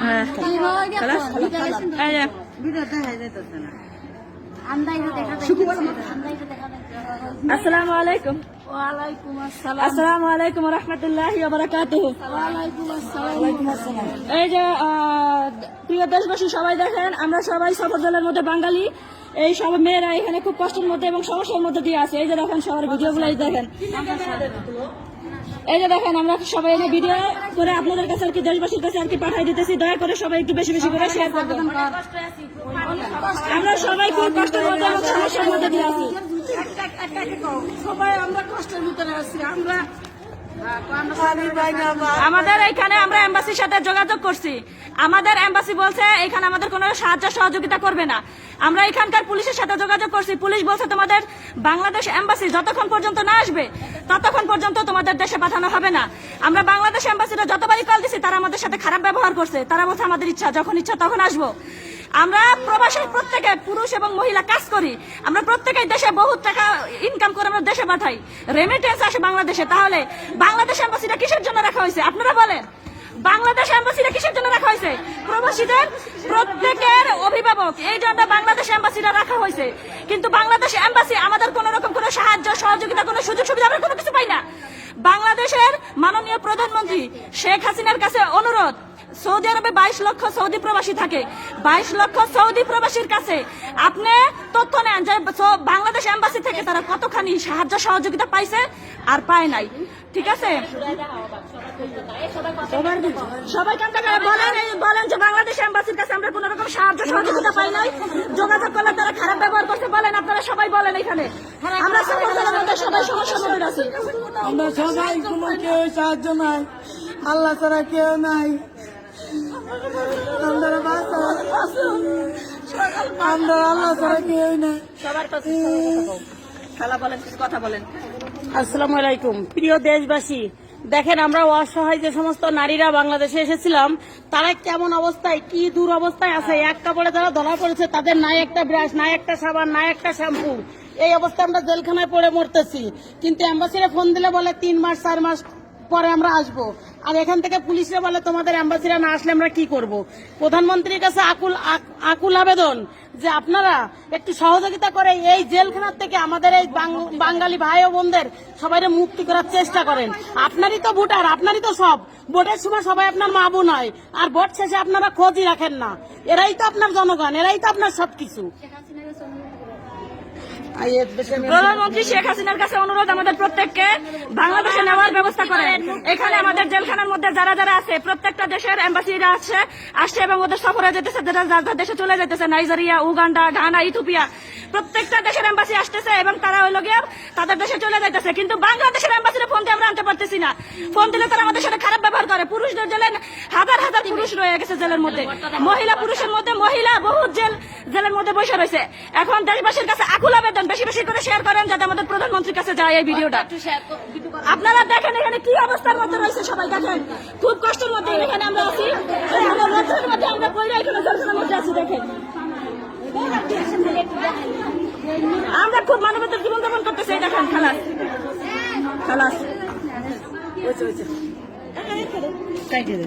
হ্যাঁ? এই যে, প্রিয় দেশবাসী সবাই দেখেন আমরা সবাই সফর দলের মধ্যে বাঙালি। এই সব মেয়েরা এখানে খুব কষ্টের মধ্যে এবং সমস্যার মধ্যে দিয়ে আছে। এই যে দেখেন সবার ভিডিও গুলাই দেখেন। এই যে দেখেন, আমরা সবাই এই ভিডিও করে আপনাদের কাছে আর কি দেশবাসীর কাছে আর কি পাঠাই দিতেছি। দয়া করে সবাই একটু বেশি বেশি করে শেয়ার করবেন। আমরা সবাই খুব কষ্টের মধ্যে এবং সমস্যার মধ্যে দিয়ে আছি। সবাই আমরা কষ্টের আছি আমরা আমাদের এখানে আমরা এম্বাসির সাথে যোগাযোগ করছি। আমাদের এম্বাসি বলছে এখানে আমাদের কোনো সাহায্য সহযোগিতা করবে না। আমরা এখানকার পুলিশের সাথে যোগাযোগ করছি। পুলিশ বলছে তোমাদের বাংলাদেশ এম্বাসি যতক্ষণ পর্যন্ত না আসবে, ততক্ষণ পর্যন্ত তোমাদের দেশে পাঠানো হবে না। আমরা বাংলাদেশ এম্বাসিটা যতবারই কল দিছি, তারা আমাদের সাথে খারাপ ব্যবহার করছে। তারা বলছে, আমাদের ইচ্ছা, যখন ইচ্ছা তখন আসব। আমরা প্রবাসের প্রত্যেকে পুরুষ এবং মহিলা কাজ করি। আমরা প্রত্যেকেই দেশে বহুত টাকা ইনকাম করে আমরা দেশে পাঠাই। রেমিটেন্স আসে বাংলাদেশে। তাহলে বাংলাদেশ এম্বাসিটা কিসের জন্য রাখা হয়েছে? আপনারা বলেন। বাংলাদেশ এম্বাসিটা কিসের জন্য রাখা হয়েছে? প্রবাসীদের প্রত্যেকের অভিভাবক। এই জন্য বাংলাদেশ এম্বাসিটা রাখা হয়েছে। কিন্তু বাংলাদেশ এম্বাসি আমাদের কোন রকম কোনো সাহায্য, সহযোগিতা, কোনো সুযোগ সুবিধা আমরা কোনো কিছু পাই না। বাংলাদেশের মাননীয় প্রধানমন্ত্রী শেখ হাসিনার কাছে অনুরোধ, সৌদি আরবে বাইশ লক্ষ সৌদি প্রবাসী থাকে। বাইশ লক্ষ সৌদি প্রবাসীর কাছে আপনি তথ্য নেন যে বাংলাদেশ এম্বাসি থেকে তারা কতখানি সাহায্য, সহযোগিতা পাইছে। আর পায় নাই। ঠিক আছে? সবাই বলেন বলেন যে বাংলাদেশ এম্বাসির কাছে আমরা কোন রকম সাহায্য সহযোগিতা পাই নাই। যোগাযোগ করলে তারা খারাপ ব্যবহার বলেন আপনারা সবাই বলেন এখানে। আমরা সবাই সমস্যার মধ্যে আছি। আমরা সবাই কোনো কেউ সাহায্য নাই। আল্লাহ ছাড়া কেউ নাই। আমরা আমরা আল্লাহ ছাড়া কেউ নাই। সবার বলেন কিছু কথা বলেন। আসসালামু আলাইকুম। প্রিয় দেশবাসী, দেখেন আমরা অসহায় যে সমস্ত নারীরা বাংলাদেশে এসেছিলাম, তারা কেমন অবস্থায়, কি দূর অবস্থায় আছে? এক কাপড়ে তারা ধরা পড়েছে, তাদের নাই একটা ব্রাশ, নাই একটা সাবান, নাই একটা শ্যাম্পু। এই অবস্থায় আমরা জেলখানায় পড়ে মরতেছি। কিন্তু অ্যাম্বাসিরে ফোন দিলে বলে, তিন মাস, চার মাস পরে আমরা আসব। আর এখান থেকে পুলিশরা বলে, তোমাদের অ্যাম্বাসিরা না আসলে আমরা কি করব? প্রধানমন্ত্রীর কাছে আকুল আকুল আবেদন যে আপনারা একটু সহযোগিতা করে এই জেলখানার থেকে আমাদের এই বাঙালি ভাই ও বোনদের সবাই মুক্তি করার চেষ্টা করেন। আপনারই তো ভোটার, আপনারই তো সব। ভোটের সময় সবাই আপনার মা বোন হয়, আর ভোট শেষে আপনারা খোঁজই রাখেন না। এরাই তো আপনার জনগণ, এরাই তো আপনার সবকিছু। প্রধানমন্ত্রী শেখ হাসিনার কাছে অনুরোধ আমাদের প্রত্যেককে, বাংলাদেশে নেওয়ার ব্যবস্থা করেন। এখানে আমাদের জেলখানার মধ্যে যারা যারা আছে, প্রত্যেকটা দেশের এম্বাসিরা আছে, আসছে এবং ওদের সফরে যেতেছে যারা দেশে চলে যেতেছে, নাইজেরিয়া, উগান্ডা, ঘানা ইথোপিয়া প্রত্যেকটা দেশের এম্বাসি আসতেছে এবং তারা হইল গিয়ে তাদের দেশে চলে যাইতেছে। কিন্তু বাংলাদেশের এম্বাসিরা দিয়ে আমরা আনতে পারতেছি না। ফোন দিলে তারা আমাদের সাথে খারাপ ব্যবহার করে। পুরুষদের জেলে হাজার হাজার পুরুষ রয়ে গেছে জেলের মধ্যে। মহিলা পুরুষের মধ্যে মহিলা বহু জেল জেলের মধ্যে বসে রয়েছে। এখন দেশবাসীর কাছে আকুল আবেদন। বেশি বেশি করে শেয়ার করেন যাতে আমাদের প্রধানমন্ত্রীর কাছে যায় এই ভিডিওটা। আপনারা দেখেন এখানে কি অবস্থার মধ্যে রয়েছে সবাই দেখেন। খুব কষ্টের মধ্যে এখানে আমরা আছি। আমরা মধ্যে আমরা পড়ে এখানে জলখানার মধ্যে আছি দেখেন। আমরা খুব মানবতার জীবন যাপন করতেছি দেখেন খালাস। খালাস। কাইটে দে